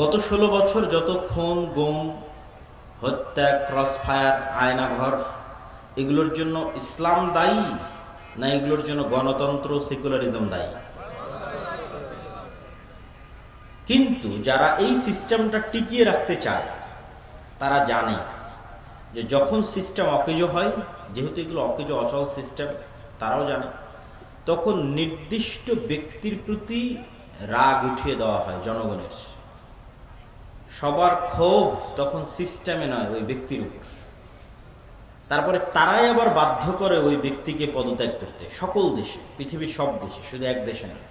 গত ষোলো বছর যত খুন, গুম, হত্যা ক্রস ফায়ার আয়নাঘর, এগুলোর জন্য ইসলাম দায়ী না এগুলোর জন্য গণতন্ত্র, সেকুলারিজম দায়ী? কিন্তু যারা এই সিস্টেমটা টিকিয়ে রাখতে চায়, তারা জানে যে যখন সিস্টেম অকেজ হয়, যেহেতু এগুলো অকেজ, অচল সিস্টেম, তারাও জানে, তখন নির্দিষ্ট ব্যক্তির প্রতি রাগ উঠিয়ে দেওয়া হয় জনগণের। সবার ক্ষোভ তখন সিস্টেমে নয়, ওই ব্যক্তির উপর। তারপরে তারাই আবার বাধ্য করে ওই ব্যক্তিকে পদত্যাগ করতে। সকল দেশে, পৃথিবীর সব দেশে, শুধু এক দেশে নয়।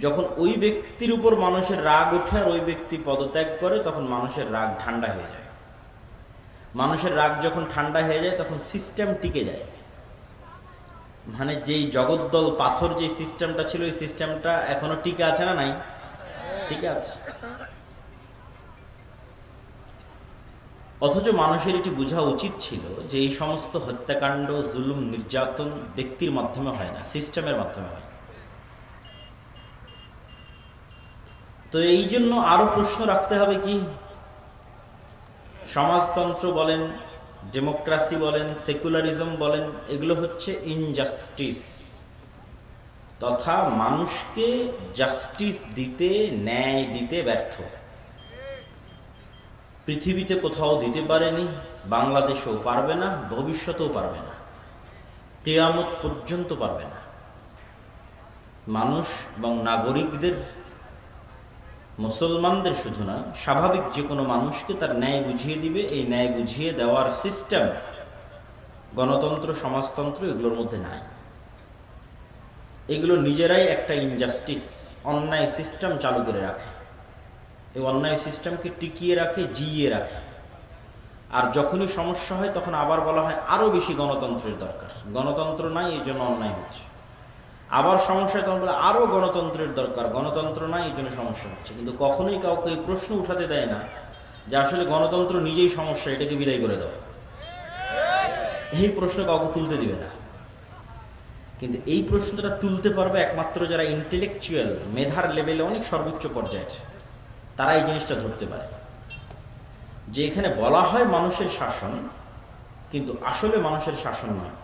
যখন ওই ব্যক্তির উপর মানুষের রাগ ওঠে আর ওই ব্যক্তি পদত্যাগ করে, তখন মানুষের রাগ ঠান্ডা হয়ে যায়। মানুষের রাগ যখন ঠান্ডা হয়ে যায়, তখন সিস্টেম টিকে যায়। মানে যেই জগদ্দল পাথর যে সিস্টেমটা ছিল, ওই সিস্টেমটা এখনও টিকে আছে না নাই? টিকে আছে। অথচ মানুষের এটি বোঝা উচিত ছিল যে এই সমস্ত হত্যাকাণ্ড, জুলুম, নির্যাতন ব্যক্তির মাধ্যমে হয় না, সিস্টেমের মাধ্যমে হয় তো এই জন্য আরও প্রশ্ন রাখতে হবে কি? সমাজতন্ত্র বলেন, ডেমোক্রাসি বলেন, সেকুলারিজম বলেন, এগুলো হচ্ছে ইনজাস্টিস তথা মানুষকে জাস্টিস দিতে, ন্যায় দিতে ব্যর্থ। পৃথিবীতে কোথাও দিতে পারেনি, বাংলাদেশেও পারবে না, ভবিষ্যতেও পারবে না, কেয়ামত পর্যন্ত পারবে না। মানুষ এবং নাগরিকদের, মুসলমানদের শুধু না, স্বাভাবিক যে কোনো মানুষকে তার ন্যায় বুঝিয়ে দিবে। এই ন্যায় বুঝিয়ে দেওয়ার সিস্টেম গণতন্ত্র, সমাজতন্ত্র এগুলোর মধ্যে নাই। এগুলো নিজেরাই একটা ইনজাস্টিস অন্যায় সিস্টেম চালু করে রাখে। এই অন্যায় সিস্টেমকে টিকিয়ে রাখে, জিইয়ে রাখে। আর যখনই সমস্যা হয়, তখন আবার বলা হয় আরও বেশি গণতন্ত্রের দরকার। গণতন্ত্র নাই, এই জন্য অন্যায় হচ্ছে। আবার সমস্যা তখন বলে আরও গণতন্ত্রের দরকার। গণতন্ত্র নাই, এই জন্য সমস্যা হচ্ছে। কিন্তু কখনোই কাউকে এই প্রশ্ন উঠাতে দেয় না যে আসলে গণতন্ত্র নিজেই সমস্যা, এটাকে বিদায় করে দেওয়া এই প্রশ্ন কাউকে তুলতে দিবে না। কিন্তু এই প্রশ্নটা তুলতে পারবে একমাত্র যারা ইন্টেলেকচুয়াল মেধার লেভেলে অনেক সর্বোচ্চ পর্যায়ের। তারা এই জিনিসটা ধরতে পারে। যে এখানে বলা হয় মানুষের শাসন, কিন্তু আসলে মানুষের শাসন নয়।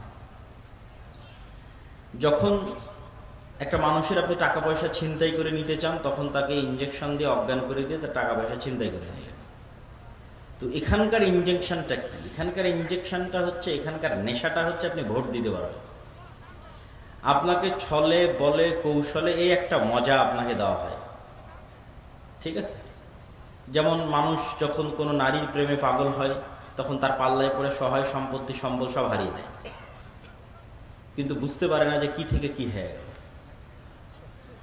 যখন একটা মানুষের আপনি টাকা পয়সা ছিনতাই করে নিতে চান, তখন তাকে ইঞ্জেকশন দিয়ে অজ্ঞান করে দিয়ে তার টাকা পয়সা ছিনতাই করে নিলেন। তো এখানকার ইঞ্জেকশনটা কি? এখানকার ইঞ্জেকশনটা হচ্ছে, এখানকার নেশাটা হচ্ছে আপনি ভোট দিতে পারবেন। আপনাকে ছলে, বলে, কৌশলে এই একটা মজা আপনাকে দেওয়া হয়। ঠিক আছে? যেমন মানুষ যখন কোনো নারীর প্রেমে পাগল হয়, তখন তার পাল্লায় পড়ে সহায় সম্পত্তি, সম্বল সব হারিয়ে দেয়। কিন্তু বুঝতে পারে না যে কি থেকে কি হয়ে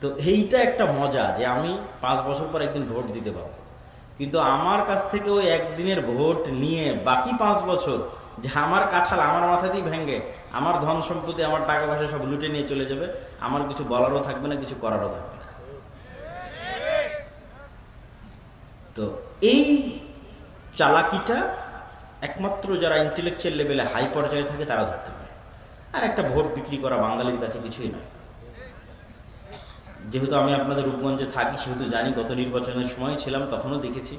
তো এইটা একটা মজা যে আমি পাঁচ বছর পর একদিন ভোট দিতে পারব। কিন্তু আমার কাছ থেকে ওই একদিনের ভোট নিয়ে বাকি পাঁচ বছর যে আমার কাঁঠাল আমার মাথাতেই ভেঙে, আমার ধন সম্পত্তি, আমার টাকা পয়সা সব লুটে নিয়ে চলে যাবে, আমার কিছু বলারও থাকবে না, কিছু করারও থাকবে তো এই চালাকিটা একমাত্র যারা ইন্টেলেকচুয়াল লেভেলে হাই পর্যায়ে থাকে, তারা ধরতে পারে। আর একটা ভোট বিক্রি করা বাঙালির কাছে কিছুই নয়। যেহেতু আমি আপনাদের রূপগঞ্জে থাকি, সেহেতু জানি গত নির্বাচনের সময় ছিলাম, তখনও দেখেছি।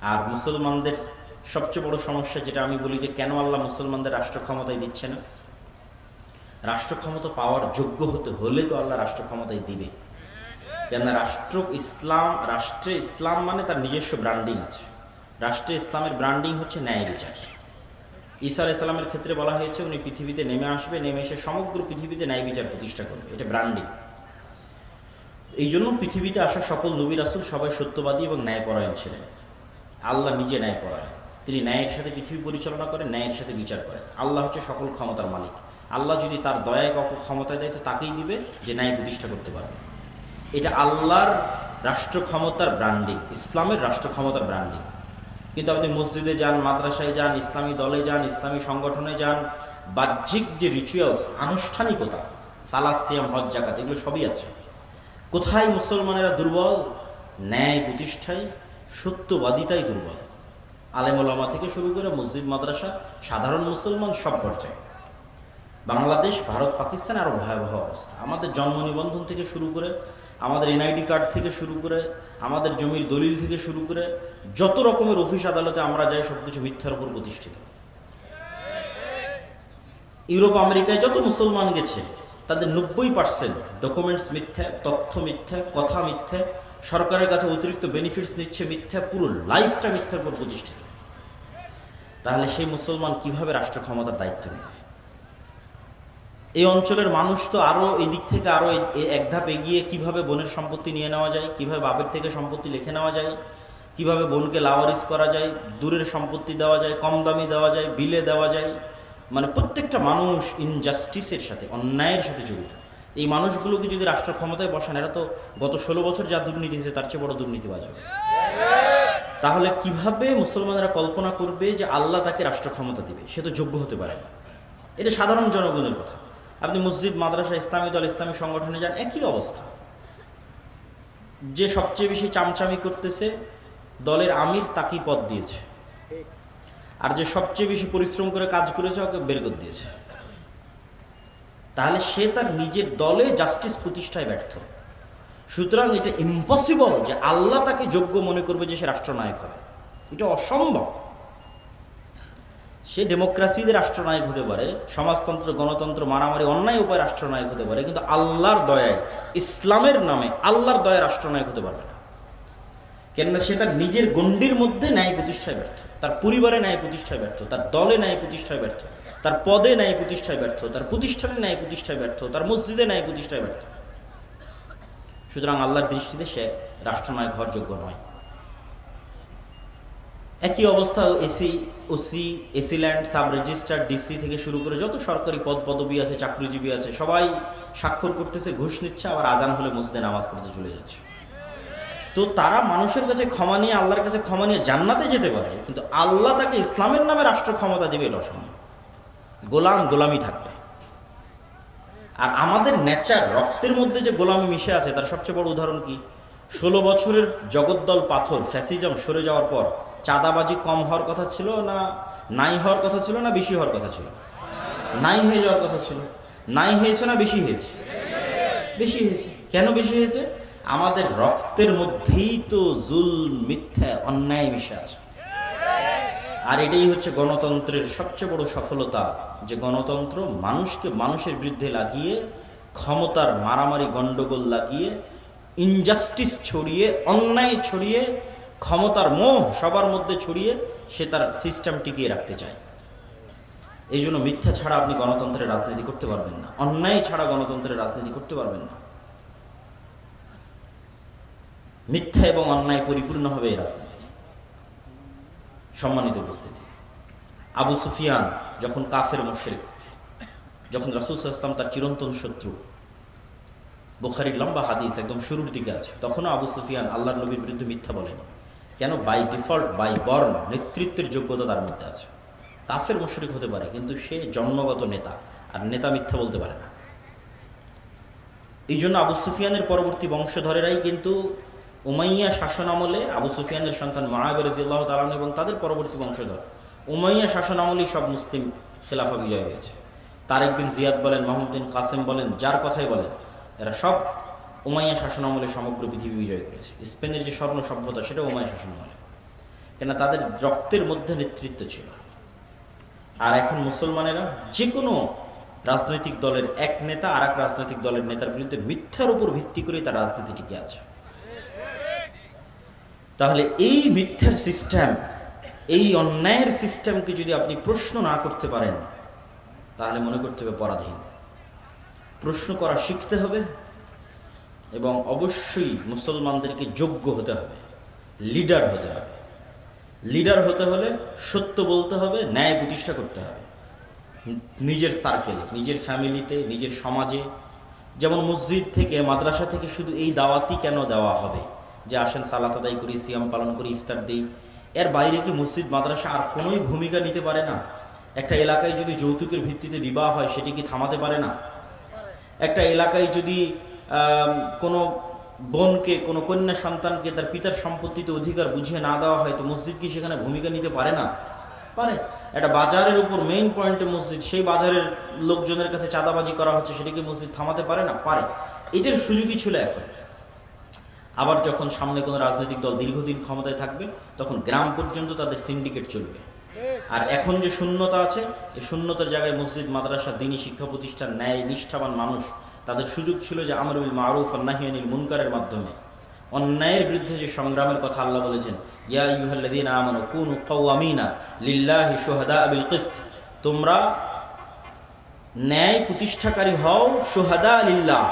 আর মুসলমানদের সবচেয়ে বড় সমস্যা, যেটা আমি বলি যে কেন আল্লাহ মুসলমানদের রাষ্ট্র ক্ষমতায় দিচ্ছে না? রাষ্ট্র ক্ষমতা পাওয়ার যোগ্য হতে হলে তো আল্লাহ রাষ্ট্র ক্ষমতায় দিবে কেননা রাষ্ট্র ইসলাম, রাষ্ট্রে ইসলাম মানে তার নিজস্ব ব্র্যান্ডিং আছে। রাষ্ট্রে ইসলামের ব্র্যান্ডিং হচ্ছে ন্যায় বিচার। ঈসা ইসলামের ক্ষেত্রে বলা হয়েছে, উনি পৃথিবীতে নেমে আসবে, নেমে এসে সমগ্র পৃথিবীতে ন্যায় বিচার প্রতিষ্ঠা করবে। এটা ব্র্যান্ডিং এই জন্য পৃথিবীতে আসা সকল নবী রাসুল সবাই সত্যবাদী এবং ন্যায়পরায়ণ ছিলেন। আল্লাহ নিজে ন্যায়পরায়ণ। তিনি ন্যায়ের সাথে পৃথিবী পরিচালনা করেন, ন্যায়ের সাথে বিচার করেন। আল্লাহ হচ্ছে সকল ক্ষমতার মালিক। আল্লাহ যদি তার দয়ায় কাউকে ক্ষমতায় দেয়, তো তাকেই দিবে যে ন্যায় প্রতিষ্ঠা করতে পারবে। এটা আল্লাহর রাষ্ট্র ক্ষমতার ব্র্যান্ডিং ইসলামের রাষ্ট্র ক্ষমতার ব্র্যান্ডিং কিন্তু আপনি মসজিদে যান, মাদ্রাসায় যান, ইসলামী দলে যান, ইসলামী সংগঠনে যান, বাহ্যিক যে রিচুয়ালস আনুষ্ঠানিকতা সালাদ সিয়াম, হজ জাকাত এগুলো সবই আছে। কোথায় মুসলমানেরা দুর্বল? ন্যায় প্রতিষ্ঠায়, সত্যবাদিতাই দুর্বল। আলেমুলামা থেকে শুরু করে মসজিদ, মাদ্রাসা, সাধারণ মুসলমান সব পর্যায়ে। বাংলাদেশ, ভারত, পাকিস্তান আরও ভয়াবহ অবস্থা। আমাদের জন্ম নিবন্ধন থেকে শুরু করে আমাদের এনআইডি কার্ড থেকে শুরু করে, আমাদের জমির দলিল থেকে শুরু করে, যত রকমের অফিস আদালতে আমরা যাই সব কিছু মিথ্যার উপর প্রতিষ্ঠিত। ইউরোপ, আমেরিকায় যত মুসলমান গেছে, তাদের নব্বই পার্সেন্ট ডকুমেন্টস মিথ্যা, তথ্য মিথ্যা, কথা মিথ্যা, সরকারের কাছে অতিরিক্ত বেনিফিটস নিচ্ছে মিথ্যা, পুরো লাইফটা মিথ্যার উপর প্রতিষ্ঠিত। তাহলে সেই মুসলমান কীভাবে রাষ্ট্র ক্ষমতার দায়িত্ব নেবে? এই অঞ্চলের মানুষ তো আরও এই দিক থেকে আরও এক ধাপ এগিয়ে কীভাবে বোনের সম্পত্তি নিয়ে নেওয়া যায়, কীভাবে বাপের থেকে সম্পত্তি লিখে নেওয়া যায়, কীভাবে বোনকে লাওয়ারিস করা যায়, দূরের সম্পত্তি দেওয়া যায়, কম দামি দেওয়া যায়, বিলে দেওয়া যায়। মানে প্রত্যেকটা মানুষ ইনজাস্টিসের সাথে, অন্যায়ের সাথে জড়িত। এই মানুষগুলোকে যদি রাষ্ট্র ক্ষমতায় বসান, এরা তো গত ষোলো বছর যা দুর্নীতি হয়েছে, তার চেয়ে বড় দুর্নীতিবাজ। হবে তাহলে কীভাবে মুসলমানরা কল্পনা করবে যে আল্লাহ তাকে রাষ্ট্র ক্ষমতা দিবে? সে তো যোগ্য হতে পারে না। এটা সাধারণ জনগণের কথা। আপনি মসজিদ, মাদ্রাসা, ইসলামী দল, ইসলামী সংগঠনে যান, একই অবস্থা। যে সবচেয়ে বেশি চামচামি করতেছে, দলের আমির তাকেই পদ দিয়েছে। আর যে সবচেয়ে বেশি পরিশ্রম করে কাজ করেছে, ওকে বের করে দিয়েছে। তাহলে সে তার নিজের দলে জাস্টিস প্রতিষ্ঠায় ব্যর্থ। সুতরাং এটা ইম্পসিবল যে আল্লাহ তাকে যোগ্য মনে করবে যে সে রাষ্ট্রনায়ক হবে। এটা অসম্ভব। সে ডেমোক্রেসিতে রাষ্ট্রনায়ক হতে পারে, সমাজতন্ত্র, গণতন্ত্র, মারামারি, অন্যায় উপায় রাষ্ট্রনায়ক হতে পারে, কিন্তু আল্লাহর দয়ায়, ইসলামের নামে আল্লাহর দয়ায় রাষ্ট্রনায়ক হতে পারবে না। কেননা সে তার নিজের গণ্ডির মধ্যে ন্যায় প্রতিষ্ঠায় ব্যর্থ। তার পরিবারে ন্যায় প্রতিষ্ঠায় ব্যর্থ, তার দলে ন্যায় প্রতিষ্ঠায় ব্যর্থ, তার পদে ন্যায় প্রতিষ্ঠায় ব্যর্থ, তার প্রতিষ্ঠানে ন্যায় প্রতিষ্ঠায় ব্যর্থ, তার মসজিদে ন্যায় প্রতিষ্ঠায় ব্যর্থ। সুতরাং আল্লাহর দৃষ্টিতে সে রাষ্ট্রনায়ক হওয়ার যোগ্য নয়। একই অবস্থা AC OC AC land sub registrar DC থেকে শুরু করে যত সরকারি পদ, পদবি আছে, চাকরিজীবী আছে, সবাই স্বাক্ষর করতেছে, ঘুষ নিচ্ছে, আবার আজান হলে মসজিদে নামাজ পড়তে চলে যাচ্ছে। তো তারা মানুষের কাছে ক্ষমা নিয়ে, আল্লাহর কাছে ক্ষমা নিয়ে জান্নাতে যেতে পারে, কিন্তু আল্লাহ তাকে ইসলামের নামে রাষ্ট্র ক্ষমতা দেবে এটা অসম্ভব গোলাম গোলামি থাকবে। আর আমাদের নেচার, রক্তের মধ্যে যে গোলামি মিশে আছে, তার সবচেয়ে বড় উদাহরণ কি? ষোলো বছরের জগদ্দল পাথর, ফ্যাসিজম সরে যাওয়ার পর চাঁদাবাজি কম হওয়ার কথা ছিল না নাই হওয়ার কথা ছিল না বেশি হওয়ার কথা ছিল? নাই হয়ে যাওয়ার কথা ছিল। নাই হয়েছে না বেশি হয়েছে? বেশি হয়েছে। কেন বেশি হয়েছে? আমাদের রক্তের মধ্যেই তো জুল, মিথ্যা, অন্যায় মিশে আছে। আর এটাই হচ্ছে গণতন্ত্রের সবচেয়ে বড় সফলতা, যে গণতন্ত্র মানুষকে মানুষের বিরুদ্ধে লাগিয়ে, ক্ষমতার মারামারি গণ্ডগোল লাগিয়ে ইনজাস্টিস ছড়িয়ে, অন্যায় ছড়িয়ে ক্ষমতার মোহ সবার মধ্যে ছড়িয়ে সে তার সিস্টেম টিকিয়ে রাখতে চায়। এই জন্য মিথ্যা ছাড়া আপনি গণতন্ত্রের রাজনীতি করতে পারবেন না। অন্যায় ছাড়া গণতন্ত্রের রাজনীতি করতে পারবেন না। মিথ্যা এবং অন্যায় পরিপূর্ণ হবে এই রাজনীতি। সম্মানিত উপস্থিতি। আবু সুফিয়ান যখন কাফের মোশেক যখন রাসুল ইসলাম তার চিরন্তন শত্রু, বোখারির লম্বা হাদিস একদম শুরুর দিকে আছে, তখনও আবু সুফিয়ান আল্লাহ নবীর বিরুদ্ধে মিথ্যা বলেনি। কেন বাই ডিফল্ট বাই বর্ণ নেতৃত্বের যোগ্যতা তার মধ্যে আছে। কাফের মুশরিক হতে পারে, কিন্তু সে জন্মগত নেতা, আর নেতা মিথ্যা বলতে পারে না। এই জন্য আবু সুফিয়ানের পরবর্তী বংশধরেরাই কিন্তু উমাইয়া শাসন আমলে আবু সুফিয়ানের সন্তান মাহাবের রাজিউল্লাহ তালান এবং তাদের পরবর্তী বংশধর, উমাইয়া শাসন আমলেই সব মুসলিম খেলাফা বিজয় হয়েছে। তারেক বিন জিয়াদ বলেন মোহাম্মদ বিন কাসেম বলেন, যার কথাই বলেন, এরা সব উমাইয়া শাসন আমলে সমগ্র পৃথিবী বিজয় করেছে। স্পেনের যে স্বর্ণ সভ্যতা সেটা উমাইয়া শাসন আমলে কেন তাদের রক্তের মধ্যে নেতৃত্ব ছিল। আর এখন মুসলমানেরা যে কোনো রাজনৈতিক দলের এক নেতা আর এক রাজনৈতিক দলের নেতার বিরুদ্ধে মিথ্যার উপর ভিত্তি করে তার রাজনীতি টিকে আছে। তাহলে এই মিথ্যার সিস্টেম এই অন্যায়ের সিস্টেমকে যদি আপনি প্রশ্ন না করতে পারেন, তাহলে মনে করতে হবে পরাধীন। প্রশ্ন করা শিখতে হবে এবং অবশ্যই মুসলমানদেরকে যোগ্য হতে হবে, লিডার হতে হবে। লিডার হতে হলে সত্য বলতে হবে, ন্যায় প্রতিষ্ঠা করতে হবে। নিজের সার্কেলে নিজের ফ্যামিলিতে নিজের সমাজে। যেমন মসজিদ থেকে, মাদ্রাসা থেকে শুধু এই দাওয়াতই কেন দেওয়া হবে? যে আসেন, সালাত আদায় করি, সিয়াম পালন করি, ইফতার দিই। এর বাইরে কি মসজিদ, মাদ্রাসা আর কোনোই ভূমিকা নিতে পারে না? একটা এলাকায় যদি যৌতুকের ভিত্তিতে বিবাহ হয়, সেটি কি থামাতে পারে না? একটা এলাকায় যদি কোনো বোনকে, কোনো কন্যা সন্তানকে তার পিতার সম্পত্তিতে অধিকার বুঝিয়ে না দেওয়া হয়, তো মসজিদ কি সেখানে ভূমিকা নিতে পারে না? পারে। একটা বাজারের উপর মেইন পয়েন্টে মসজিদ, সেই বাজারের লোকজনের কাছে চাঁদাবাজি করা হচ্ছে সেটাকে মসজিদ থামাতে পারে না? পারে। এটার সুযোগই ছিল এখন। আবার যখন সামনে কোনো রাজনৈতিক দল দীর্ঘদিন ক্ষমতায় থাকবে, তখন গ্রাম পর্যন্ত তাদের সিন্ডিকেট চলবে। আর এখন যে শূন্যতা আছে, এই শূন্যতার জায়গায় মসজিদ, মাদ্রাসা, দিনী শিক্ষা প্রতিষ্ঠান, ন্যায়, নিষ্ঠাবান মানুষ তাদের সুযোগ ছিল যে আমরুল মারুফ আন্নাহিয়ানিল মুনকারের মাধ্যমে। অন্যায়ের বিরুদ্ধে যে সংগ্রামের কথা আল্লাহ বলেছেন, ইয়া ইউহাল্লাদিন আমানু কুনু কাওয়ামিনা লিল্লাহি শুহাদা বিল কিসত। তোমরা ন্যায় প্রতিষ্ঠাকারী হও সোহাদা আলিল্লাহ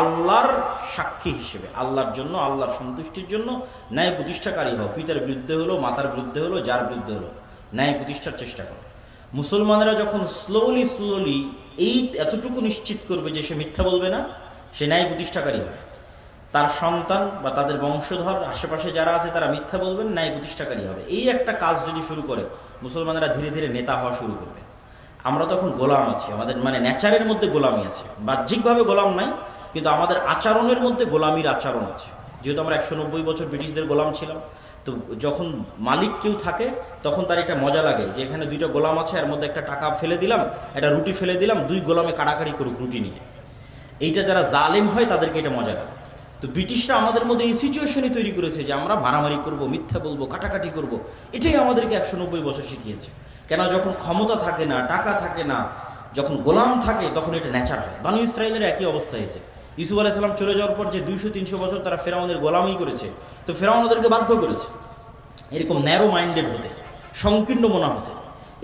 আল্লাহর সাক্ষী হিসেবে, আল্লাহর জন্য, আল্লাহর সন্তুষ্টির জন্য ন্যায় প্রতিষ্ঠাকারী হও। পিতার বিরুদ্ধে হলো, মাতার বিরুদ্ধে হলো, যার বিরুদ্ধে হলো, ন্যায় প্রতিষ্ঠার চেষ্টা করো। মুসলমানেরা যখন স্লোলি স্লোলি এই এতটুকু নিশ্চিত করবে যে সে মিথ্যা বলবে না, সে ন্যায় প্রতিষ্ঠাকারী হবে। তার সন্তান বা তাদের বংশধর, আশেপাশে যারা আছে তারা মিথ্যা বলবেন, ন্যায় প্রতিষ্ঠাকারী হবে। এই একটা কাজ যদি শুরু করে, মুসলমানেরা ধীরে ধীরে নেতা হওয়া শুরু করবে। আমরা তখন গোলাম আছি। আমাদের মানে নেচারের মধ্যে গোলামি আছে। বাহ্যিকভাবে গোলাম নাই, কিন্তু আমাদের আচরণের মধ্যে গোলামির আচরণ আছে। যেহেতু আমরা একশো নব্বই বছর ব্রিটিশদের গোলাম ছিলাম তো যখন মালিক কেউ থাকে, তখন তার একটা মজা লাগে যে এখানে দুইটা গোলাম আছে, এর মধ্যে একটা টাকা ফেলে দিলাম, একটা রুটি ফেলে দিলাম, দুই গোলামে কাড়াকাড়ি করুক রুটি নিয়ে। এইটা যারা জালেম হয়, তাদেরকে এটা মজা লাগে। তো ব্রিটিশরা আমাদের মধ্যে এই সিচুয়েশনই তৈরি করেছে যে আমরা মারামারি করব, মিথ্যা বলব, কাটাকাটি করব। এটাই আমাদেরকে একশো নব্বই বছর শিখিয়েছে। কেন যখন ক্ষমতা থাকে না, টাকা থাকে না, যখন গোলাম থাকে, তখন এটা ন্যাচার হয়। বানু ইসরায়েলের একই অবস্থা হয়েছে। ইসুফ আলাইসাল্লাম চলে যাওয়ার পর যে দুইশো, তিনশো বছর তারা ফেরাউনের গোলামই করেছে, তো ফেরাউন ওদেরকে বাধ্য করেছে এরকম ন্যারো মাইন্ডেড হতে, সংকীর্ণ মনা হতে।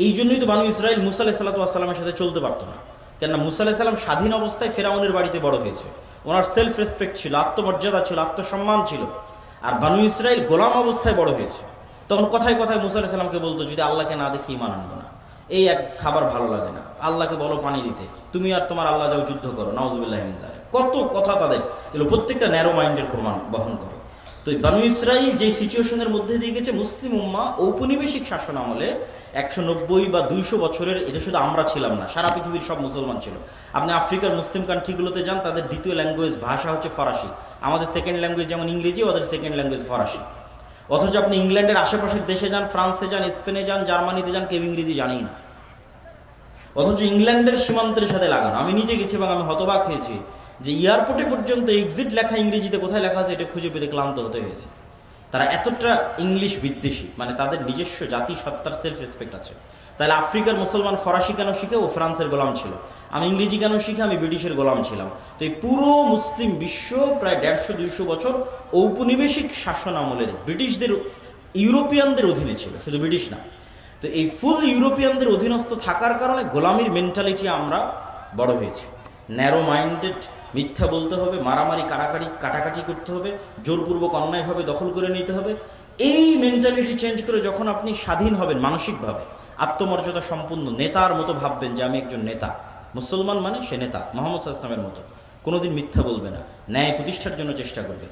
এই জন্যই তো বানু ইসরায়েল মুসা আলাহ সাল্লাতামের সাথে চলতে পারতো না। কেননা মুসা আলাহ সাল্লাম স্বাধীন অবস্থায় ফেরাউনের বাড়িতে বড় হয়েছে। ওনার সেলফ রেসপেক্ট ছিল, আত্মমর্যাদা ছিল, আত্মসম্মান ছিল। আর বানু ইসরায়েল গোলাম অবস্থায় বড় হয়েছে। তখন কথায় কথায় মুসা আলাহ সাল্লামকে বলতো, যদি আল্লাহকে না দেখি ইমান আনব এই এক খাবার ভালো লাগে না। আল্লাহকে বলো পানি দিতে। তুমি আর তোমার আল্লাহ যাও যুদ্ধ করো। নওয়াজবিল্লাহ মিজারে কত কথা তাদের। এগুলো প্রত্যেকটা ন্যারো মাইন্ডের প্রমাণ বহন করে। তো বানু ইসরাইল যে সিচুয়েশনের মধ্যে দিয়ে গেছে, মুসলিম উম্মা ঔপনিবেশিক শাসন আমলে একশো নব্বই বা দুইশো বছরের, এটা শুধু আমরা ছিলাম না, সারা পৃথিবীর সব মুসলমান ছিল। আপনি আফ্রিকার মুসলিম কান্ট্রিগুলোতে যান, তাদের দ্বিতীয় ল্যাঙ্গুয়েজ ভাষা হচ্ছে ফরাসি। আমাদের সেকেন্ড ল্যাঙ্গুয়েজ যেমন ইংরেজি, ওদের সেকেন্ড ল্যাঙ্গুয়েজ ফরাসি। অথচ আপনি ইংল্যান্ডের আশেপাশের দেশে যান, ফ্রান্সে যান, স্পেনে যান, জার্মানিতে যান, কেউ ইংরেজি জানেই না। অথচ ইংল্যান্ডের সীমান্তের সাথে লাগানো। আমি নিজে গেছি এবং আমি হতবাক হয়েছি যে এয়ারপোর্টে পর্যন্ত এক্সিট লেখা ইংরেজিতে কোথায় লেখা আছে এটা খুঁজে পেতে ক্লান্ত হতে হয়েছে। তারা এতটা ইংলিশ বিদ্বেষী মানে তাদের নিজস্ব জাতি সত্তার সেলফ রেসপেক্ট আছে। তাহলে আফ্রিকার মুসলমান ফরাসি কেন শিখে? ও ফ্রান্সের গোলাম ছিল। আমি ইংরেজি কেন শিখে? আমি ব্রিটিশের গোলাম ছিলাম। তো এই পুরো মুসলিম বিশ্ব প্রায় দেড়শো, দুইশো বছর ঔপনিবেশিক শাসন আমলের ব্রিটিশদের, ইউরোপিয়ানদের অধীনে ছিল। শুধু ব্রিটিশ না। তো এই ফুল ইউরোপিয়ানদের অধীনস্থ থাকার কারণে গোলামির মেন্টালিটি আমরা বড় হয়েছি। ন্যারো মাইন্ডেড মিথ্যা বলতে হবে, মারামারি কাটাকাটি কাটাকাটি করতে হবে, জোরপূর্বক অন্যায়ভাবে দখল করে নিতে হবে। এই মেন্টালিটি চেঞ্জ করে যখন আপনি স্বাধীন হবেন মানসিকভাবে আত্মমর্যাদা সম্পূর্ণ নেতার মতো ভাববেন যে আমি একজন নেতা। মুসলমান মানে সে নেতা, মোহাম্মদ ইসলামের মতো। কোনোদিন মিথ্যা বলবে না, ন্যায় প্রতিষ্ঠার জন্য চেষ্টা করবে।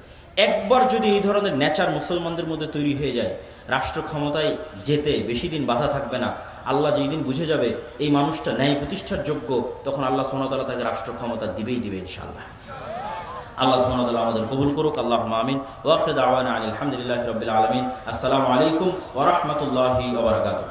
একবার যদি এই ধরনের নেচার মুসলমানদের মধ্যে তৈরি হয়ে যায়, রাষ্ট্র ক্ষমতায় যেতে বেশি দিন বাধা থাকবে না। আল্লাহ যেই দিন বুঝে যাবে এই মানুষটা ন্যায় প্রতিষ্ঠার যোগ্য, তখন আল্লাহ সোনাতলা তাকে রাষ্ট্র ক্ষমতা দিবেই দিবে ইনশাআল্লাহ। আল্লাহ সোনাতলা আমাদের কবুল করুক আল্লাহ মামিন ওয়াফেদ আওয়ান আলহামদুলিল্লাহ রবিল আলমিন। আসসালামু আলাইকুম ওরহমতুল্লাহি ওবরাকাতু